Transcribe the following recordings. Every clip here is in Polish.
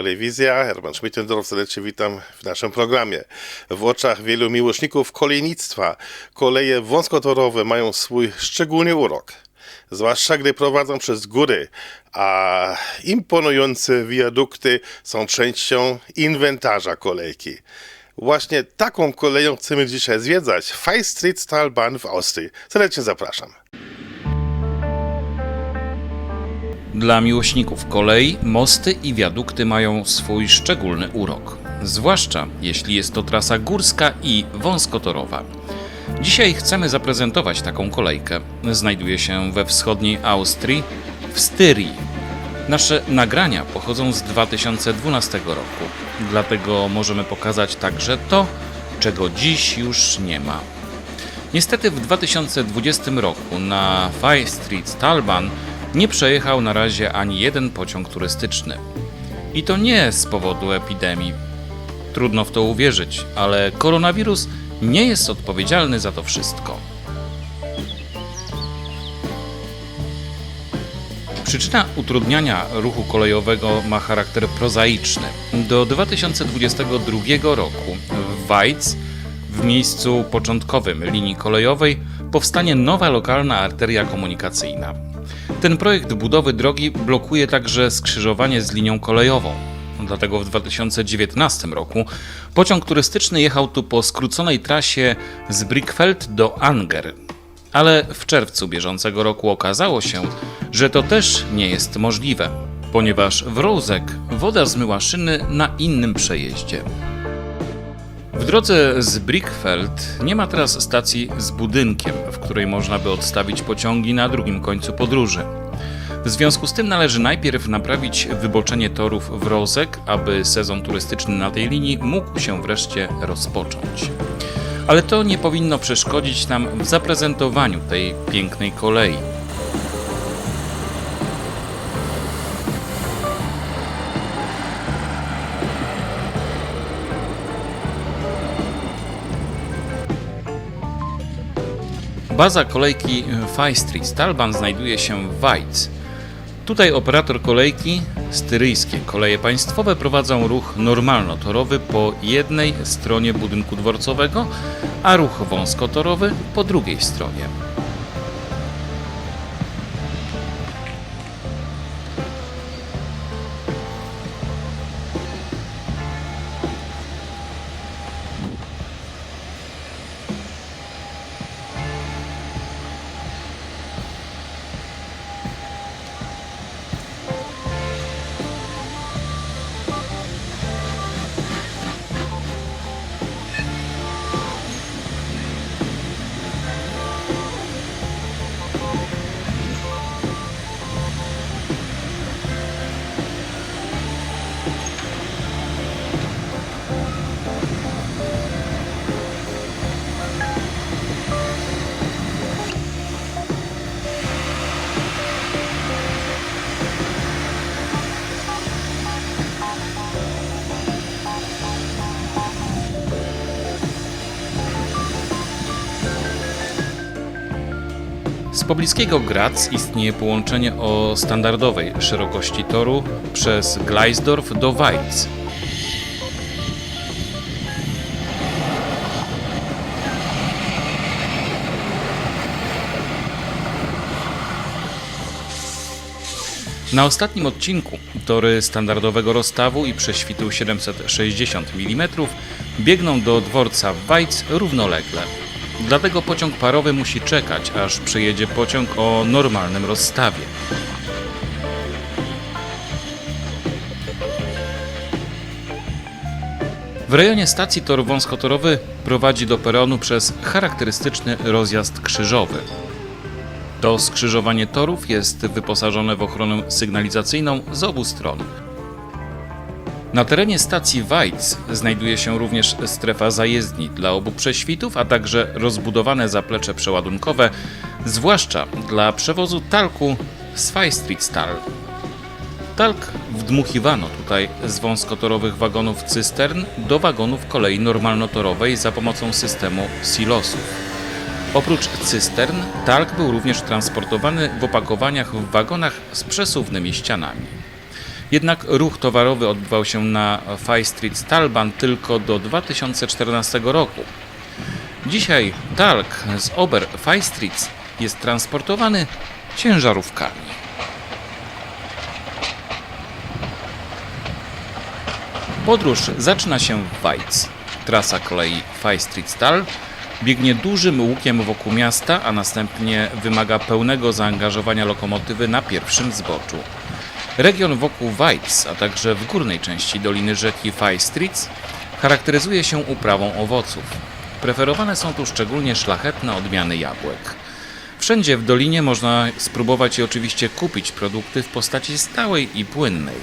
Kolewizja, Herman Schmittendorf, serdecznie witam w naszym programie. W oczach wielu miłośników kolejnictwa koleje wąskotorowe mają swój szczególny urok. Zwłaszcza gdy prowadzą przez góry, a imponujące wiadukty są częścią inwentarza kolejki. Właśnie taką koleją chcemy dzisiaj zwiedzać Five Street Stalbahn w Austrii. Serdecznie zapraszam. Dla miłośników kolei mosty i wiadukty mają swój szczególny urok, zwłaszcza jeśli jest to trasa górska i wąskotorowa. Dzisiaj chcemy zaprezentować taką kolejkę. Znajduje się we wschodniej Austrii, w Styrii. Nasze nagrania pochodzą z 2012 roku, dlatego możemy pokazać także to, czego dziś już nie ma. Niestety w 2020 roku na Five Street Stalbahn nie przejechał na razie ani jeden pociąg turystyczny. I to nie z powodu epidemii. Trudno w to uwierzyć, ale koronawirus nie jest odpowiedzialny za to wszystko. Przyczyna utrudniania ruchu kolejowego ma charakter prozaiczny. Do 2022 roku w Weiz, w miejscu początkowym linii kolejowej, powstanie nowa lokalna arteria komunikacyjna. Ten projekt budowy drogi blokuje także skrzyżowanie z linią kolejową. Dlatego w 2019 roku pociąg turystyczny jechał tu po skróconej trasie z Brickfeld do Anger. Ale w czerwcu bieżącego roku okazało się, że to też nie jest możliwe, ponieważ w Rozek woda zmyła szyny na innym przejeździe. W drodze z Brickfeld nie ma teraz stacji z budynkiem, w której można by odstawić pociągi na drugim końcu podróży. W związku z tym należy najpierw naprawić wyboczenie torów w Rozek, aby sezon turystyczny na tej linii mógł się wreszcie rozpocząć. Ale to nie powinno przeszkodzić nam w zaprezentowaniu tej pięknej kolei. Baza kolejki Five Street Stalbahn znajduje się w Weiz. Tutaj operator kolejki, styryjskie koleje państwowe prowadzą ruch normalnotorowy po jednej stronie budynku dworcowego, a ruch wąskotorowy po drugiej stronie. Z pobliskiego Graz istnieje połączenie o standardowej szerokości toru przez Gleisdorf do Weiz. Na ostatnim odcinku tory standardowego rozstawu i prześwitu 760 mm biegną do dworca w Weiz równolegle. Dlatego pociąg parowy musi czekać, aż przejedzie pociąg o normalnym rozstawie. W rejonie stacji tor wąskotorowy prowadzi do peronu przez charakterystyczny rozjazd krzyżowy. To skrzyżowanie torów jest wyposażone w ochronę sygnalizacyjną z obu stron. Na terenie stacji Weiz znajduje się również strefa zajezdni dla obu prześwitów, a także rozbudowane zaplecze przeładunkowe, zwłaszcza dla przewozu talku z Five Street Stal. Talk wdmuchiwano tutaj z wąskotorowych wagonów cystern do wagonów kolei normalnotorowej za pomocą systemu silosów. Oprócz cystern, talk był również transportowany w opakowaniach w wagonach z przesuwnymi ścianami. Jednak ruch towarowy odbywał się na Fay Street Stalban tylko do 2014 roku. Dzisiaj talk z Ober Fay Street jest transportowany ciężarówkami. Podróż zaczyna się w Weiz. Trasa kolei Fay Street Stal biegnie dużym łukiem wokół miasta, a następnie wymaga pełnego zaangażowania lokomotywy na pierwszym zboczu. Region wokół Weiz, a także w górnej części doliny rzeki Fay Street charakteryzuje się uprawą owoców. Preferowane są tu szczególnie szlachetne odmiany jabłek. Wszędzie w dolinie można spróbować i oczywiście kupić produkty w postaci stałej i płynnej.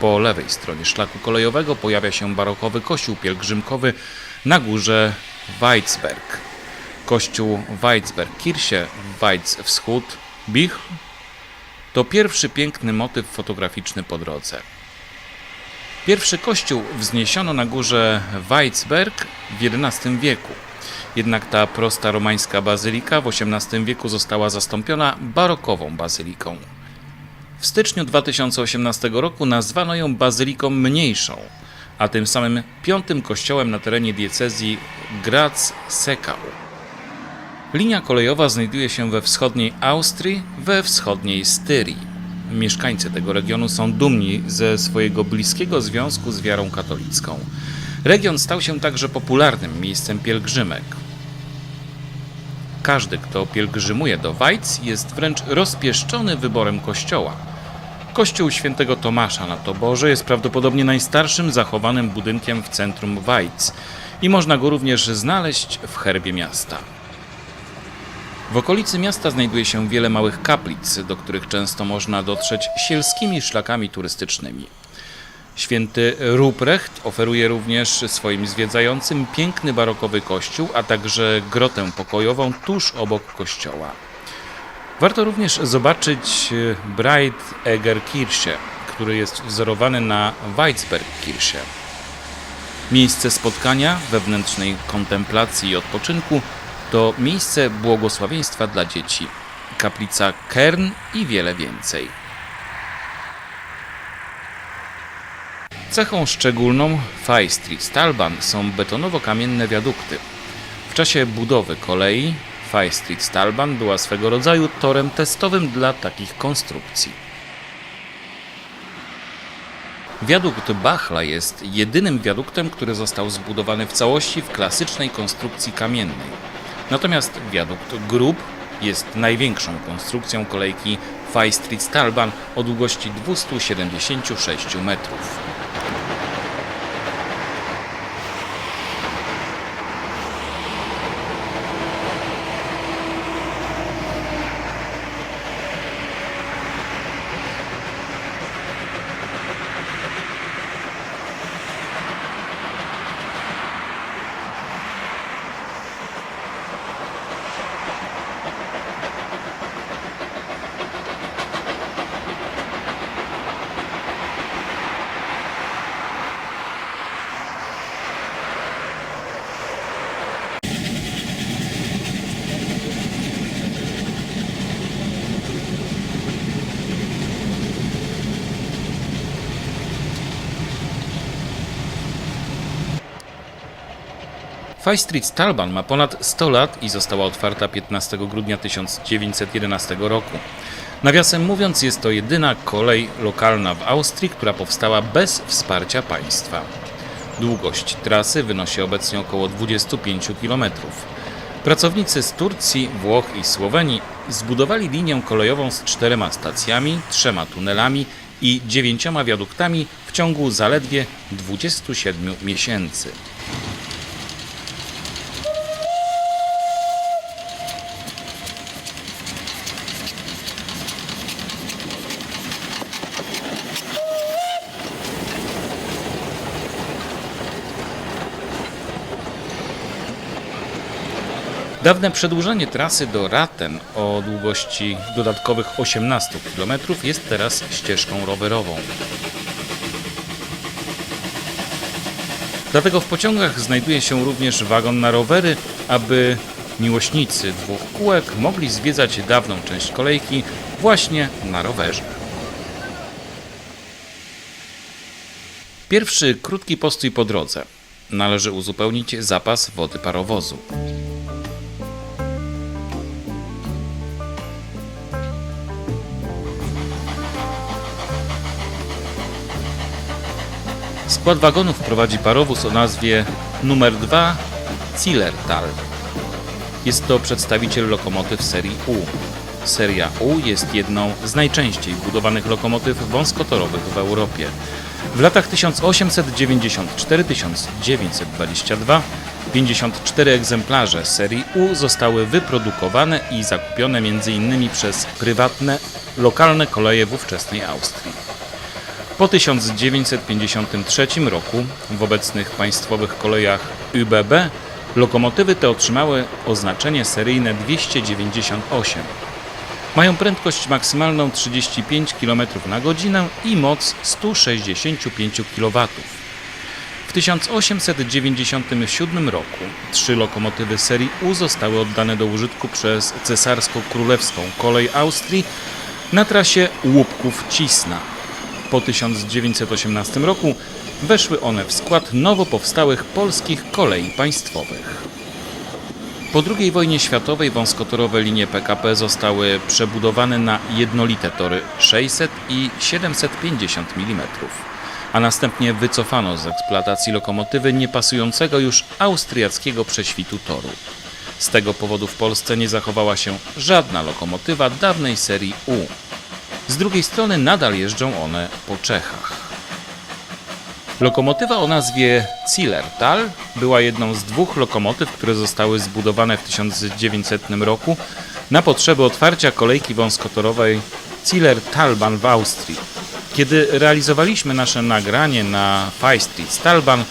Po lewej stronie szlaku kolejowego pojawia się barokowy kościół pielgrzymkowy na górze Weizberg. Kościół Weizberg-Kirche, Weiz Wschód, Bich to pierwszy piękny motyw fotograficzny po drodze. Pierwszy kościół wzniesiono na górze Weizberg w XI wieku. Jednak ta prosta romańska bazylika w XVIII wieku została zastąpiona barokową bazyliką. W styczniu 2018 roku nazwano ją bazyliką mniejszą, a tym samym piątym kościołem na terenie diecezji Graz-Sekau. Linia kolejowa znajduje się we wschodniej Austrii, we wschodniej Styrii. Mieszkańcy tego regionu są dumni ze swojego bliskiego związku z wiarą katolicką. Region stał się także popularnym miejscem pielgrzymek. Każdy, kto pielgrzymuje do Weiz, jest wręcz rozpieszczony wyborem kościoła. Kościół świętego Tomasza na Toborze jest prawdopodobnie najstarszym zachowanym budynkiem w centrum Weiz i można go również znaleźć w herbie miasta. W okolicy miasta znajduje się wiele małych kaplic, do których często można dotrzeć sielskimi szlakami turystycznymi. Święty Ruprecht oferuje również swoim zwiedzającym piękny barokowy kościół, a także grotę pokojową tuż obok kościoła. Warto również zobaczyć Breitegerkirche, który jest wzorowany na Weizbergkirche. Miejsce spotkania, wewnętrznej kontemplacji i odpoczynku to miejsce błogosławieństwa dla dzieci, kaplica Kern i wiele więcej. Cechą szczególną Fay Street Stalban są betonowo-kamienne wiadukty. W czasie budowy kolei Fay Street Stalban była swego rodzaju torem testowym dla takich konstrukcji. Wiadukt Bachla jest jedynym wiaduktem, który został zbudowany w całości w klasycznej konstrukcji kamiennej. Natomiast wiadukt Grub jest największą konstrukcją kolejki Fay Street Stalban o długości 276 metrów. Fay Street Stalban ma ponad 100 lat i została otwarta 15 grudnia 1911 roku. Nawiasem mówiąc, jest to jedyna kolej lokalna w Austrii, która powstała bez wsparcia państwa. Długość trasy wynosi obecnie około 25 km. Pracownicy z Turcji, Włoch i Słowenii zbudowali linię kolejową z czterema stacjami, trzema tunelami i dziewięcioma wiaduktami w ciągu zaledwie 27 miesięcy. Dawne przedłużenie trasy do Raten o długości dodatkowych 18 km jest teraz ścieżką rowerową. Dlatego w pociągach znajduje się również wagon na rowery, aby miłośnicy dwóch kółek mogli zwiedzać dawną część kolejki właśnie na rowerze. Pierwszy krótki postój po drodze. Należy uzupełnić zapas wody parowozu. Skład wagonów prowadzi parowóz o nazwie numer 2 Zillertal. Jest to przedstawiciel lokomotyw serii U. Seria U jest jedną z najczęściej budowanych lokomotyw wąskotorowych w Europie. W latach 1894-1922 54 egzemplarze serii U zostały wyprodukowane i zakupione m.in. przez prywatne, lokalne koleje w ówczesnej Austrii. Po 1953 roku w obecnych państwowych kolejach ÜBB lokomotywy te otrzymały oznaczenie seryjne 298. Mają prędkość maksymalną 35 km na godzinę i moc 165 kW. W 1897 roku trzy lokomotywy serii U zostały oddane do użytku przez cesarsko-królewską kolej Austrii na trasie Łupków-Cisna. Po 1918 roku weszły one w skład nowo powstałych polskich kolei państwowych. Po II wojnie światowej wąskotorowe linie PKP zostały przebudowane na jednolite tory 600 i 750 mm, a następnie wycofano z eksploatacji lokomotywy niepasującego już austriackiego prześwitu toru. Z tego powodu w Polsce nie zachowała się żadna lokomotywa dawnej serii U. Z drugiej strony nadal jeżdżą one po Czechach. Lokomotywa o nazwie Zillertal była jedną z dwóch lokomotyw, które zostały zbudowane w 1900 roku na potrzeby otwarcia kolejki wąskotorowej Zillertalbahn w Austrii. Kiedy realizowaliśmy nasze nagranie na Feistritz Stalbahn,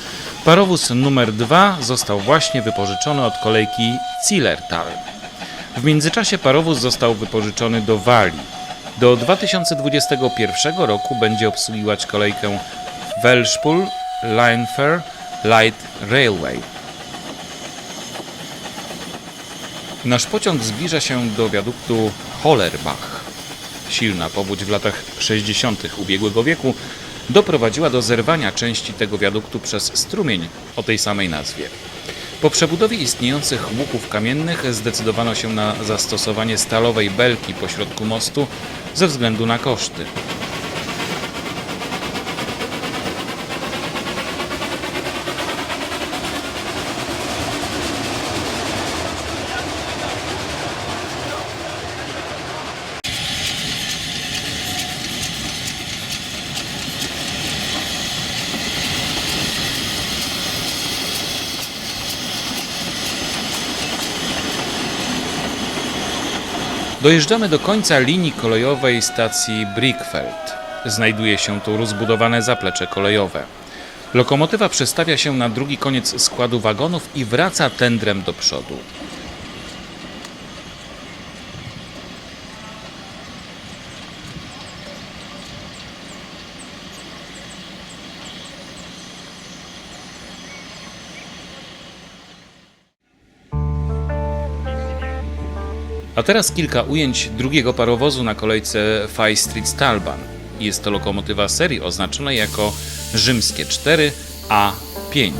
parowóz numer 2 został właśnie wypożyczony od kolejki Zillertal. W międzyczasie parowóz został wypożyczony do Walii. Do 2021 roku będzie obsługiwać kolejkę Welshpool Linefair Light Railway. Nasz pociąg zbliża się do wiaduktu Hollerbach. Silna powódź w latach 60. ubiegłego wieku doprowadziła do zerwania części tego wiaduktu przez strumień o tej samej nazwie. Po przebudowie istniejących łuków kamiennych zdecydowano się na zastosowanie stalowej belki pośrodku mostu ze względu na koszty. Dojeżdżamy do końca linii kolejowej stacji Brickfeld. Znajduje się tu rozbudowane zaplecze kolejowe. Lokomotywa przestawia się na drugi koniec składu wagonów i wraca tędrem do przodu. A teraz kilka ujęć drugiego parowozu na kolejce Fay Street Stalbahn. Jest to lokomotywa serii oznaczonej jako rzymskie 4 A5.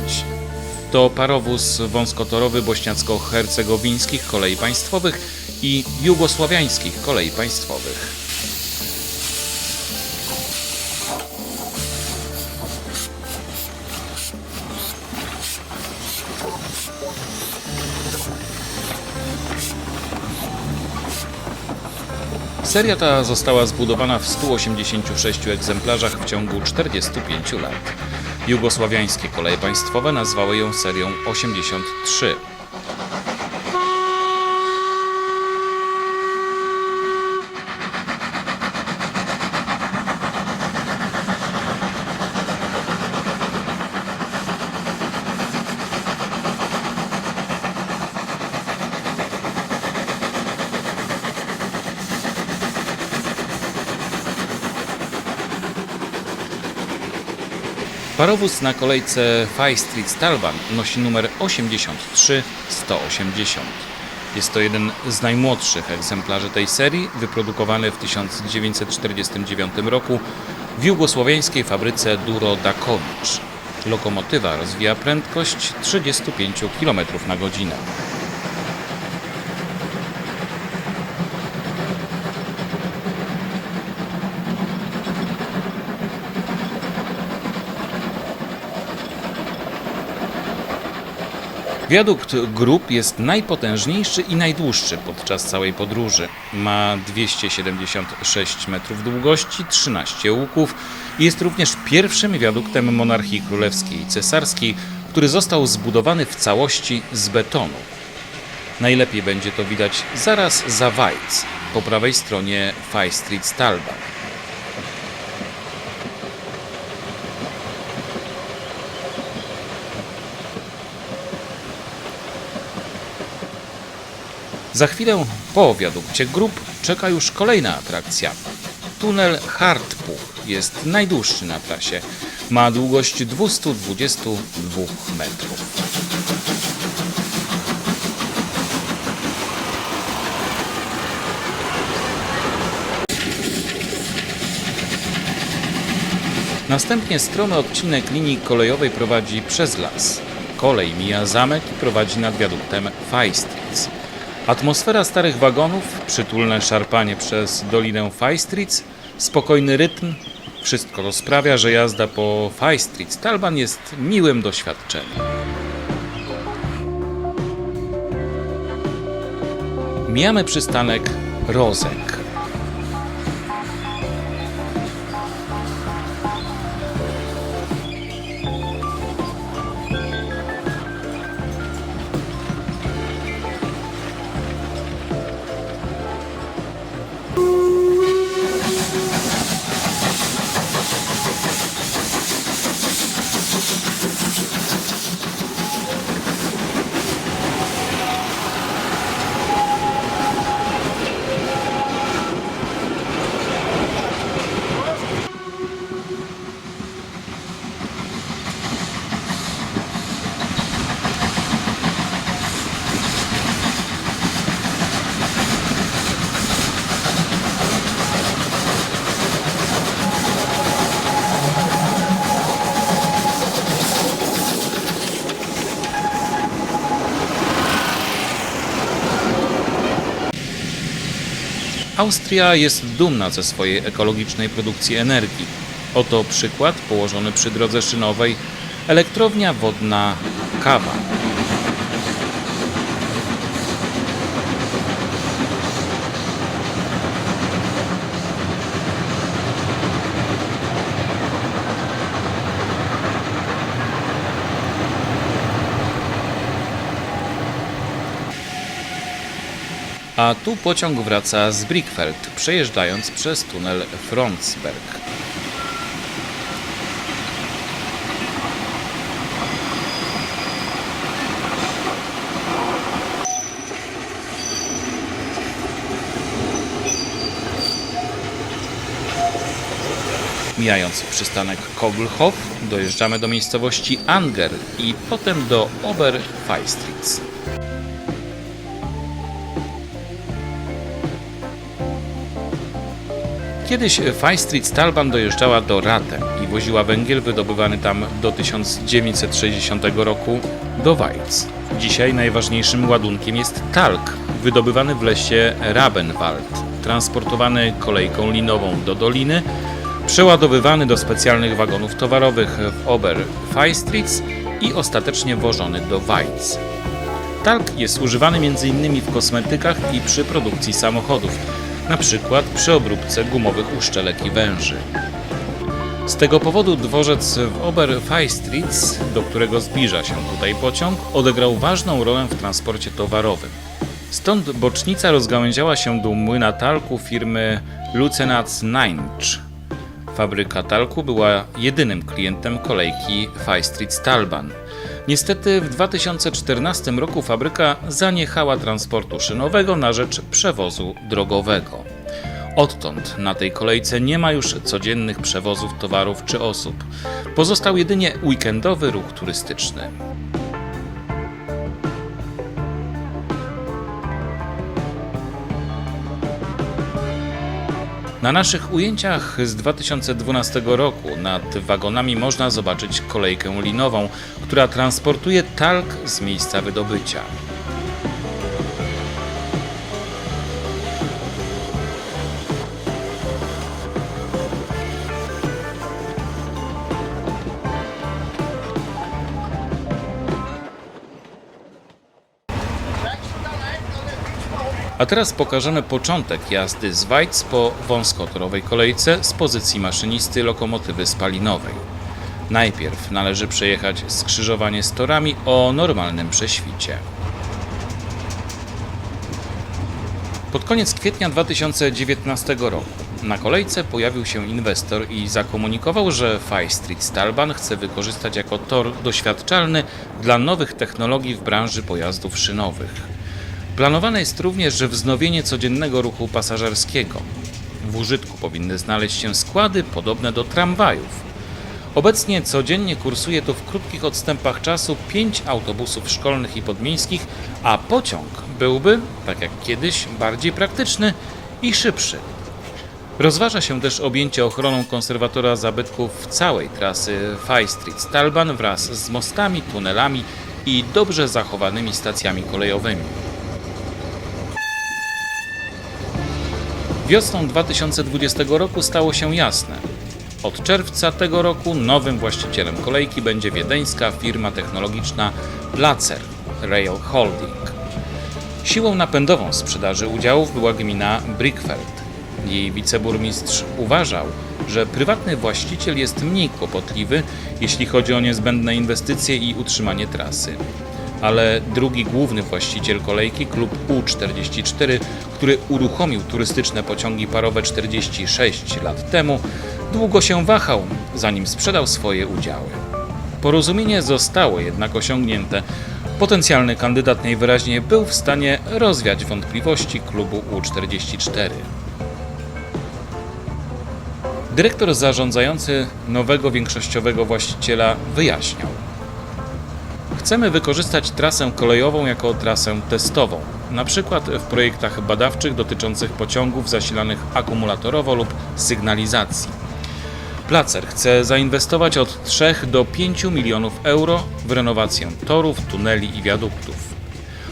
To parowóz wąskotorowy bośniacko-hercegowińskich kolei państwowych i jugosławiańskich kolei państwowych. Seria ta została zbudowana w 186 egzemplarzach w ciągu 45 lat. Jugosławiańskie koleje państwowe nazwały ją serią 83. Parowóz na kolejce Fay Street Stalbahn nosi numer 83180. Jest to jeden z najmłodszych egzemplarzy tej serii, wyprodukowany w 1949 roku w jugosłowiańskiej fabryce Duro Dakowicz. Lokomotywa rozwija prędkość 35 km na godzinę. Wiadukt Grób jest najpotężniejszy i najdłuższy podczas całej podróży. Ma 276 metrów długości, 13 łuków i jest również pierwszym wiaduktem monarchii królewskiej i cesarskiej, który został zbudowany w całości z betonu. Najlepiej będzie to widać zaraz za Weitz, po prawej stronie Fay Street Stalba. Za chwilę po wiadukcie Grób czeka już kolejna atrakcja. Tunel Hartpuch jest najdłuższy na trasie. Ma długość 222 metrów. Następnie stromy odcinek linii kolejowej prowadzi przez las. Kolej mija zamek i prowadzi nad wiaduktem Feistritz. Atmosfera starych wagonów, przytulne szarpanie przez dolinę Feistritz, spokojny rytm, wszystko to sprawia, że jazda po Feistritz Talban jest miłym doświadczeniem. Mijamy przystanek Rozek. Austria jest dumna ze swojej ekologicznej produkcji energii. Oto przykład położony przy drodze szynowej elektrownia wodna Kawa. A tu pociąg wraca z Brickfeld, przejeżdżając przez tunel Fronsberg. Mijając przystanek Koglhof, dojeżdżamy do miejscowości Anger i potem do Oberfeistritz. Kiedyś Feistritz Talban dojeżdżała do Ratem i woziła węgiel wydobywany tam do 1960 roku do Weiz. Dzisiaj najważniejszym ładunkiem jest talk, wydobywany w lesie Rabenwald, transportowany kolejką linową do doliny, przeładowywany do specjalnych wagonów towarowych w Oberfeistritz i ostatecznie wożony do Weiz. Talk jest używany m.in. w kosmetykach i przy produkcji samochodów, przykład przy obróbce gumowych uszczelek i węży. Z tego powodu dworzec w Oberfeistritz, do którego zbliża się tutaj pociąg, odegrał ważną rolę w transporcie towarowym. Stąd bocznica rozgałęziała się do młyna talku firmy Lucenac Ninch. Fabryka talku była jedynym klientem kolejki Feistritz-Talban. Niestety w 2014 roku fabryka zaniechała transportu szynowego na rzecz przewozu drogowego. Odtąd na tej kolejce nie ma już codziennych przewozów towarów czy osób. Pozostał jedynie weekendowy ruch turystyczny. Na naszych ujęciach z 2012 roku nad wagonami można zobaczyć kolejkę linową, która transportuje talk z miejsca wydobycia. A teraz pokażemy początek jazdy z Wajc po wąskotorowej kolejce z pozycji maszynisty lokomotywy spalinowej. Najpierw należy przejechać skrzyżowanie z torami o normalnym prześwicie. Pod koniec kwietnia 2019 roku na kolejce pojawił się inwestor i zakomunikował, że Fire Street Stalban chce wykorzystać jako tor doświadczalny dla nowych technologii w branży pojazdów szynowych. Planowane jest również, wznowienie codziennego ruchu pasażerskiego. W użytku powinny znaleźć się składy podobne do tramwajów. Obecnie codziennie kursuje tu w krótkich odstępach czasu 5 autobusów szkolnych i podmiejskich, a pociąg byłby, tak jak kiedyś, bardziej praktyczny i szybszy. Rozważa się też objęcie ochroną konserwatora zabytków całej trasy Fire Street Stalban wraz z mostami, tunelami i dobrze zachowanymi stacjami kolejowymi. Wiosną 2020 roku stało się jasne. Od czerwca tego roku nowym właścicielem kolejki będzie wiedeńska firma technologiczna Placer Rail Holding. Siłą napędową sprzedaży udziałów była gmina Brickfeld. Jej wiceburmistrz uważał, że prywatny właściciel jest mniej kłopotliwy, jeśli chodzi o niezbędne inwestycje i utrzymanie trasy ale drugi główny właściciel kolejki, klub U44, który uruchomił turystyczne pociągi parowe 46 lat temu, długo się wahał, zanim sprzedał swoje udziały. Porozumienie zostało jednak osiągnięte. Potencjalny kandydat najwyraźniej był w stanie rozwiać wątpliwości klubu U44. Dyrektor zarządzający nowego większościowego właściciela wyjaśniał. Chcemy wykorzystać trasę kolejową jako trasę testową, na przykład w projektach badawczych dotyczących pociągów zasilanych akumulatorowo lub sygnalizacji. Placer chce zainwestować od 3 do 5 milionów euro w renowację torów, tuneli i wiaduktów.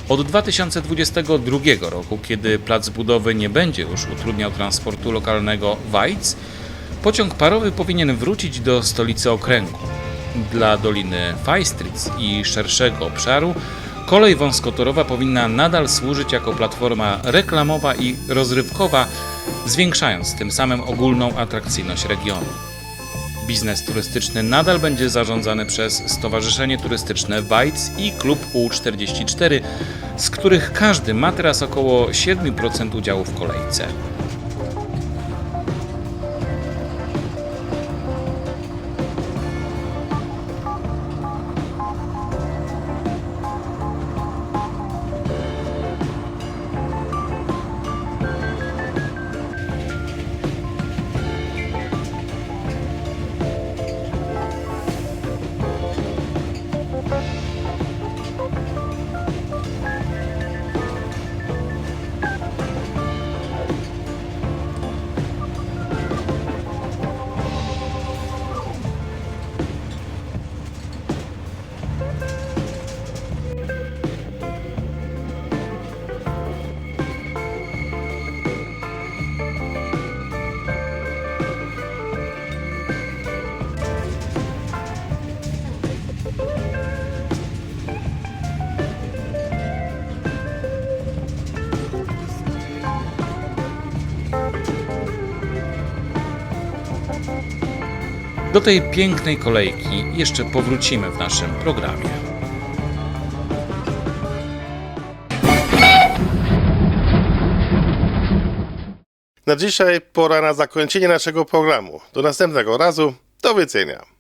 Od 2022 roku, kiedy plac budowy nie będzie już utrudniał transportu lokalnego Wajc, pociąg parowy powinien wrócić do stolicy okręgu. Dla Doliny Fajstryc i szerszego obszaru kolej wąskotorowa powinna nadal służyć jako platforma reklamowa i rozrywkowa, zwiększając tym samym ogólną atrakcyjność regionu. Biznes turystyczny nadal będzie zarządzany przez Stowarzyszenie Turystyczne Wajc i Klub U44, z których każdy ma teraz około 7% udziału w kolejce. Tej pięknej kolejki jeszcze powrócimy w naszym programie. Na dzisiaj pora na zakończenie naszego programu. Do następnego razu. Do widzenia.